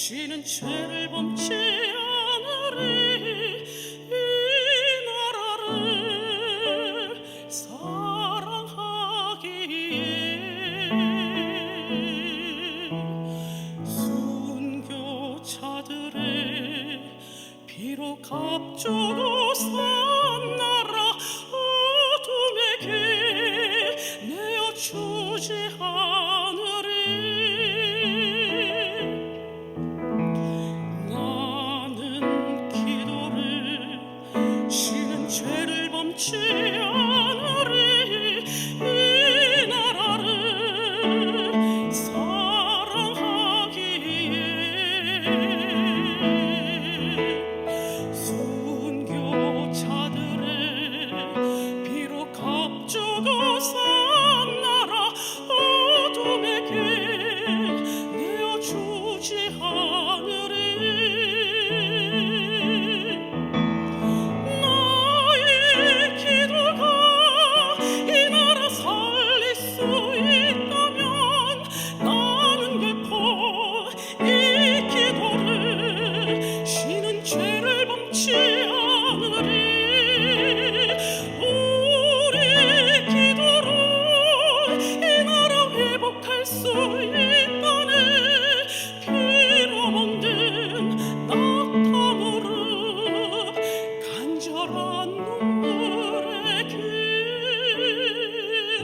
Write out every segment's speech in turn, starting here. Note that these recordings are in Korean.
시는 죄를 범치 않으리. 이 나라를 사랑하기에 순교자들의 비록 갑주도 사 죄를 범치 않으리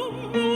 啊！